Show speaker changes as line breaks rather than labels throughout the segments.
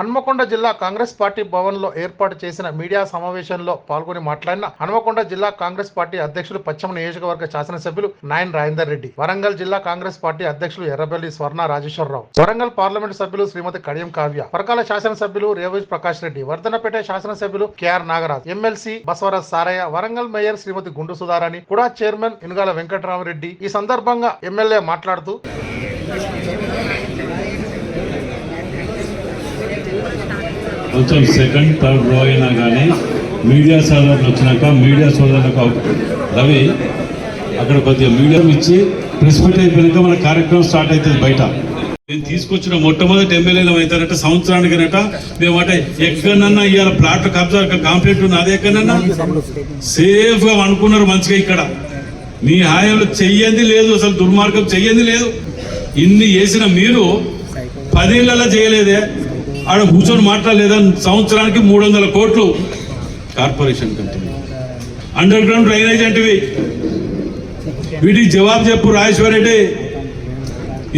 హన్మకొండ జిల్లా కాంగ్రెస్ పార్టీ భవన్లో ఏర్పాటు చేసిన మీడియా సమావేశంలో పాల్గొని మాట్లాడిన హన్మకొండ జిల్లా కాంగ్రెస్ పార్టీ అధ్యక్షులు పశ్చిమ నియోజకవర్గ శాసనసభ్యులు నాయన్ రాజేందర్ రెడ్డి వరంగల్ జిల్లా కాంగ్రెస్ పార్టీ అధ్యక్షులు ఎర్రబెల్లి స్వర్ణ రాజేశ్వరరావు వరంగల్ పార్లమెంట్ సభ్యులు శ్రీమతి కడియం కావ్య పరకాల శాసనసభ్యులు రేవజ్ ప్రకాష్ రెడ్డి వర్ధనపేట శాసనసభ్యులు KR Nagaraj MLC Basavaraj Saraiah Warangal mayor Shrimati Gundu Sudharani కూడా చైర్మన్ ఇనుగాల వెంకటరామరెడ్డి ఈ సందర్భంగా ఎమ్మెల్యే మాట్లాడుతూ
కొంచెం సెకండ్ థర్డ్ రో అయినా కానీ మీడియా సోదరులు వచ్చినాక మీడియా సోదరులకు రవి అక్కడ కొద్దిగా మీడియం ఇచ్చి ప్రెస్ మీట్ అయిపోయాక మన కార్యక్రమం స్టార్ట్ అవుతుంది బయట. నేను తీసుకొచ్చిన మొట్టమొదటి ఎమ్మెల్యేలు అవుతారట సంవత్సరానికి అనట మేము అంటే ఎక్కడన్నా ఇవాళ ప్లాట్ కబ్జా కాంప్లీట్ ఉంది అదే ఎక్కడన్నా సేఫ్గా అనుకున్నారు మంచిగా ఇక్కడ. మీ హాయంలో చెయ్యంది లేదు అసలు దుర్మార్గం చెయ్యంది లేదు. ఇన్ని చేసిన మీరు పదేళ్ళలో చేయలేదే. ఆడ కూర్చొని మాట్లాడలేదని సంవత్సరానికి మూడు వందల కోట్లు కార్పొరేషన్ కంటే అండర్ గ్రౌండ్ డ్రైనేజ్ అంటివి. వీటికి జవాబు చెప్పు రాజేశ్వర రెడ్డి.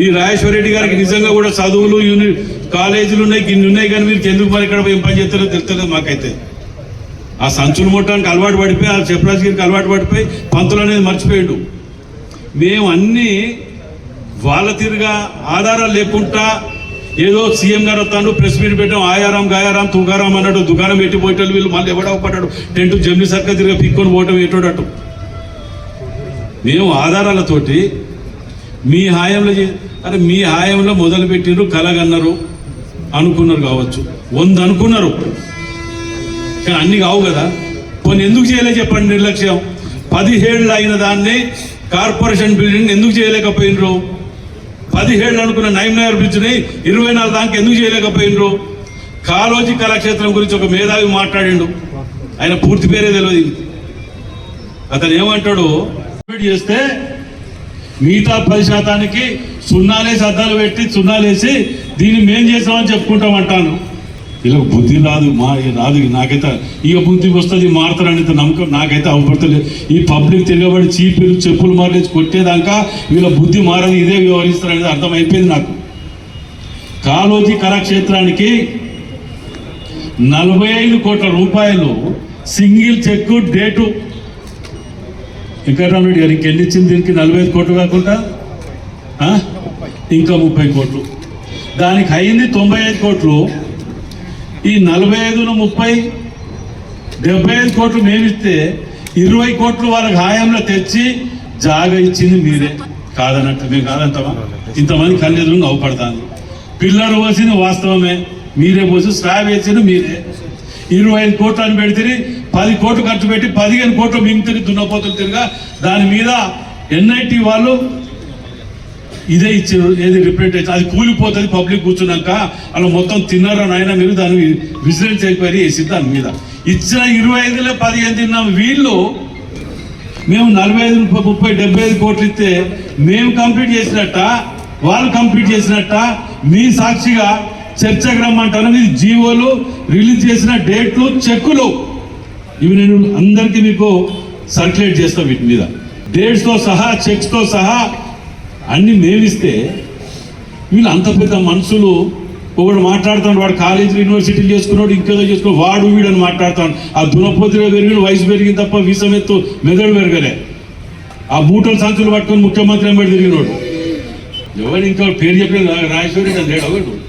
ఈ రాజేశ్వర రెడ్డి గారికి నిజంగా కూడా చదువులు యూని కాలేజీలు ఉన్నాయి ఇన్ని ఉన్నాయి కానీ మీరు ఎందుకు మరి ఇక్కడ ఏం పని చేస్తారో తెలుస్తలేదు మాకైతే. ఆ సంచులు ముట్టడానికి అలవాటు పడిపోయి ఆ చెప్పరాజు గారికి అలవాటు పడిపోయి పంతులు అనేది మర్చిపోయాడు. మేము అన్నీ వాళ్ళ తీరుగా ఆధారాలు లేకుండా ఏదో సీఎం గారు వస్తాడు ప్రెస్ మీట్ పెట్టాం ఆయారాం గాయారాం తుగారాం అన్నాడు దుకాణం పెట్టి పోయేటోళ్ళు వీళ్ళు మళ్ళీ ఎవడో పడ్డాడు టెంట్ జమ్ని సర్కిల్ తిరిగి పిక్కొని పోవటం ఎటోడట్టు మేము ఆధారాలతోటి మీ హాయంలో చే- అరే మీ హాయంలో మొదలు పెట్టిండ్రు కలగన్నారు అనుకున్నారు కావచ్చు. వంద అనుకున్నారు. కానీ అన్ని కావు కదా. కొన్ని ఎందుకు చేయలే చెప్పండి నిర్లక్ష్యం. పదిహేళ్ళు అయిన దాన్ని కార్పొరేషన్ బిల్డింగ్ ఎందుకు చేయలేకపోయినరు? పదిహేడు అనుకున్న నైమ్ నగర్ బ్రిడ్జ్ని ఇరవై నాలుగు దానికి ఎందుకు చేయలేకపోయిండ్రు కాలోజీ కళాక్షేత్రం గురించి ఒక మేధావి మాట్లాడిండు. ఆయన పూర్తి పేరే తెలియదు అతను ఏమంటాడు? చేస్తే మిగతా పది శాతానికి సున్నాలేసి అద్దాలు పెట్టి సున్నాలేసి దీన్ని మేం చేసామని చెప్పుకుంటాం అంటాను. ఇలా బుద్ధి రాదు మా రాదు నాకైతే ఇక బుద్ధి వస్తుంది మారుతారని నమ్మకం నాకైతే అవపడతలేదు ఈ పబ్లిక్ తిరగబడి చీపీలు చెప్పులు మారేసి కొట్టేదాకా వీళ్ళ బుద్ధి మారదు ఇదే వ్యవహరిస్తారనేది అర్థమైపోయింది నాకు. కాలోజీ కళాక్షేత్రానికి నలభై ఐదు కోట్ల రూపాయలు సింగిల్ చెక్ డేటు. వెంకటరామరెడ్డి గారు ఇంకెన్ని ఇచ్చింది దీనికి? నలభై ఐదు కోట్లు కాకుండా? ఇంకా ముప్పై కోట్లు. దానికి అయింది తొంభై ఐదు కోట్లు. ఈ నలభై ఐదును ముప్పై డెబ్బై ఐదు కోట్లు మేమిస్తే ఇరవై కోట్లు వాళ్ళకి హాయంలో తెచ్చి జాగ ఇచ్చింది మీరే. కాదన్నట్టు మేము కాదంటామా ఇంతమంది కళ్ళెదురు నవ్వుపడతాను పిల్లలు పోసింది వాస్తవమే. మీరే పోసి స్లాబ్ వేసింది మీరే. ఇరవై ఐదు కోట్లు అని పెడితే పది కోట్లు ఖర్చు పెట్టి పదిహేను కోట్లు మింగుతుంది దున్నపోతులు తిరిగా దాని మీద ఎన్ఐటి వాళ్ళు ఇదే ఇచ్చారు ఏది రిప్రజెంటేషన్ అది కూలిపోతుంది పబ్లిక్ కూర్చున్నాక అలా మొత్తం తిన్నారా నాయన మీరు? దాన్ని విజిలెన్స్ అయిపోయి వేసి దాని మీద. ఇచ్చిన ఇరవై ఐదులో పదిహేను తిన్నాం. వీళ్ళు మేము నలభై ఐదు ముప్పై ముప్పై డెబ్బై ఐదు కోట్లు ఇస్తే మేము కంప్లీట్ చేసినట్ట వాళ్ళు కంప్లీట్ చేసినట్ట మీ సాక్షిగా చర్చకు రమ్మంటాను ఇది జీవోలు రిలీజ్ చేసిన డేట్లు చెక్కులు. ఇవి నేను అందరికీ మీకు సర్క్యులేట్ చేస్తాం వీటి మీద. డేట్స్తో సహా చెక్స్తో సహా అన్ని మేమిస్తే వీళ్ళు అంత పెద్ద మనుషులు ఒకడు మాట్లాడుతాడు వాడు కాలేజీలు యూనివర్సిటీలు చేసుకున్నాడు ఇంకేదో చేసుకున్నాడు వాడు వీడని మాట్లాడుతాడు మాట్లాడతాడు ఆ దునపోతిలో పెరిగిన వయసు పెరిగింది తప్ప వీసమెత్తు మెదడు పెరగలే. ఆ బూటల సంచులు పట్టుకొని ముఖ్యమంత్రి ఎంబడి తిరిగినోడు. ఎవరు ఇంకా పేరు చెప్పిన రాజేశ్వరి లేడు ఎవడు?